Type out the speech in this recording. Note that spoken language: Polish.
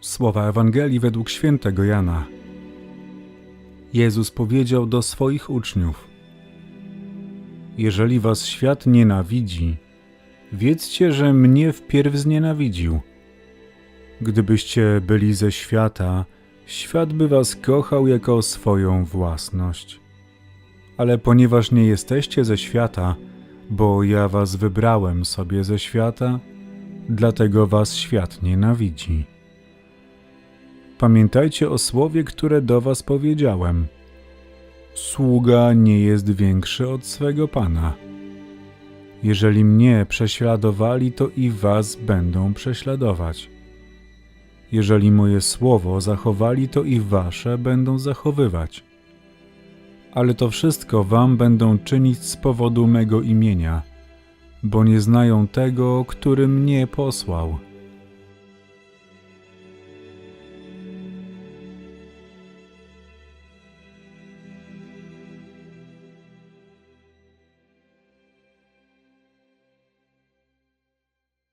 Słowa Ewangelii według świętego Jana. Jezus powiedział do swoich uczniów: Jeżeli was świat nienawidzi, wiedzcie, że mnie wpierw znienawidził. Gdybyście byli ze świata, świat by was kochał jako swoją własność. Ale ponieważ nie jesteście ze świata, bo ja was wybrałem sobie ze świata, dlatego was świat nienawidzi. Pamiętajcie o słowie, które do was powiedziałem. Sługa nie jest większy od swego pana. Jeżeli mnie prześladowali, to i was będą prześladować. Jeżeli moje słowo zachowali, to i wasze będą zachowywać. Ale to wszystko wam będą czynić z powodu mego imienia, bo nie znają tego, który mnie posłał.